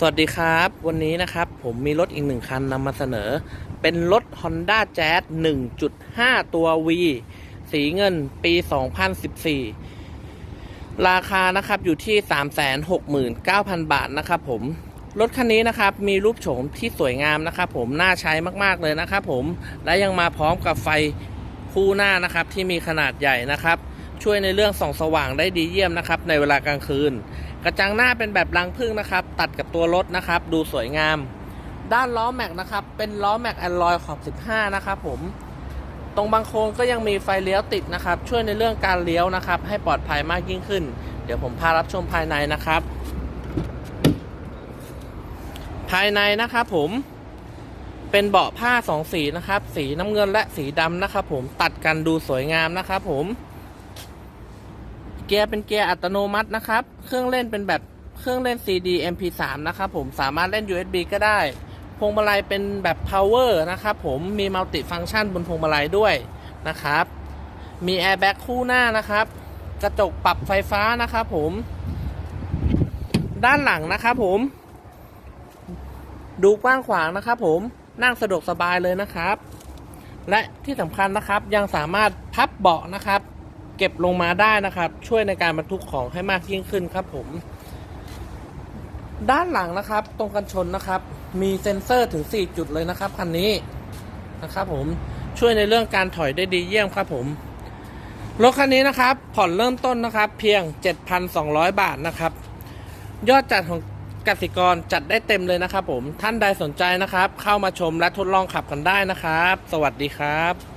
สวัสดีครับ วันนี้นะครับผมมีรถอีกหนึ่งคันนำมาเสนอ เป็นรถ Honda Jazz 1.5 ตัว V สีเงินปี 2014 ราคานะครับอยู่ที่ 369,000 บาทนะครับผม รถคันนี้นะครับมีรูปโฉมที่สวยงามนะครับผมน่าใช้มากๆเลยนะครับผมและยังมาพร้อมกับไฟคู่หน้านะครับที่มีขนาดใหญ่นะครับ ช่วยในเรื่องส่องสว่างได้ดีเยี่ยมนะครับในเวลากลางคืน กระจังหน้าเป็นแบบรังพึ่งนะครับ ตัดกับตัวรถนะครับ ดูสวยงาม ด้านล้อแม็กนะครับ เป็นล้อแม็กแอนลอยขอบ 15 นะครับผม ตรงบางโคนก็ยังมีไฟเลี้ยวติดนะครับ ช่วยในเรื่องการเลี้ยวนะครับ ให้ปลอดภัยมากยิ่งขึ้น เดี๋ยวผมพารับชมภายในนะครับ ภายในนะครับผมเป็นเบาะผ้าสองสีนะครับ สีน้ำเงินและสีดำนะครับผมตัดกันดูสวยงามนะครับผม เกียร์เป็นเกียร์อัตโนมัตินะครับ เครื่องเล่นเป็นแบบเครื่องเล่น CD MP3 นะครับผมสามารถเล่น USB ก็ได้ พวงมาลัยเป็นแบบ power นะครับผมมีมัลติฟัง c t ชันบนพวงมาลัยด้วยนะครับ มีแอร์แบ็กคู่หน้านะครับ กระจกปรับไฟฟ้านะครับผม ด้านหลังนะครับผม ดูกว้างขวางนะครับผมนั่งสะดวกสบายเลยนะครับ และที่สำคัญนะครับยังสามารถพับเบาะนะครับ เก็บลงมาได้นะครับ ช่วยในการบรรทุกของให้มากยิ่งขึ้นครับผม ด้านหลังนะครับ ตรงกันชนนะครับ มีเซ็นเซอร์ถึง 4 จุดเลยนะครับคันนี้นะครับผมช่วยในเรื่องการถอยได้ดีเยี่ยมครับผมรถคันนี้นะครับ ผ่อนเริ่มต้นนะครับ เพียง 7,200 บาทนะครับ ยอดจัดของกสิกรจัดได้เต็มเลยนะครับผมท่านใดสนใจนะครับ เข้ามาชมและทดลองขับกันได้นะครับ สวัสดีครับ